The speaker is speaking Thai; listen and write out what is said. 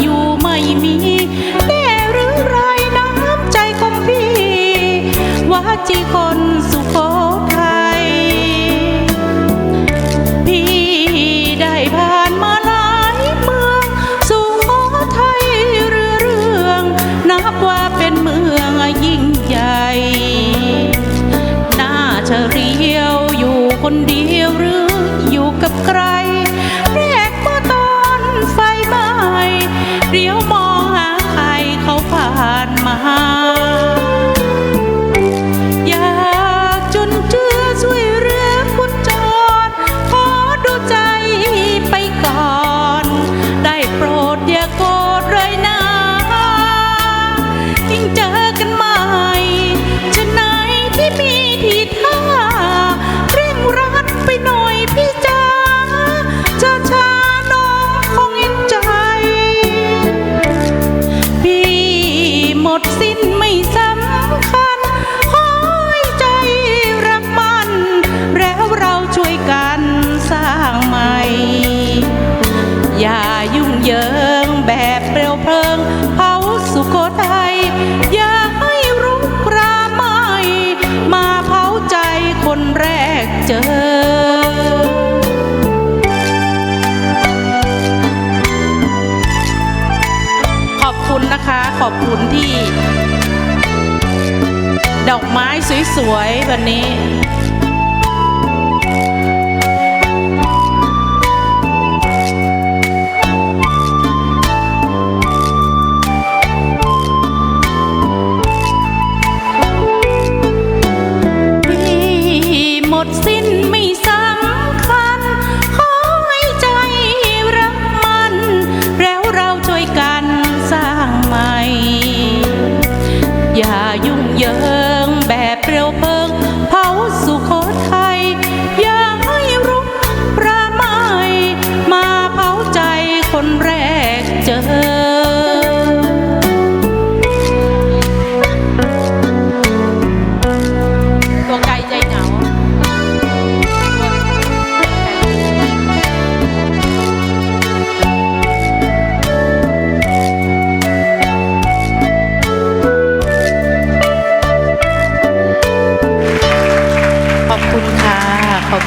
อยู่ไม่มีแน่หรือไรน้ำใจของพี่ว่าจีคนสุโขทัยพี่ได้ผ่านมาหลายเมือง สุโขทัยเรือเรื่องนับว่าเป็นเมืองยิ่งใหญ่น่าจะเรียวอยู่คนเดียวหรืออยู่กับใคร sempre eu. Roxy. ขอบคุณที่ ดอกไม้สวยๆวันนี้พี่ดสิ your 好อบ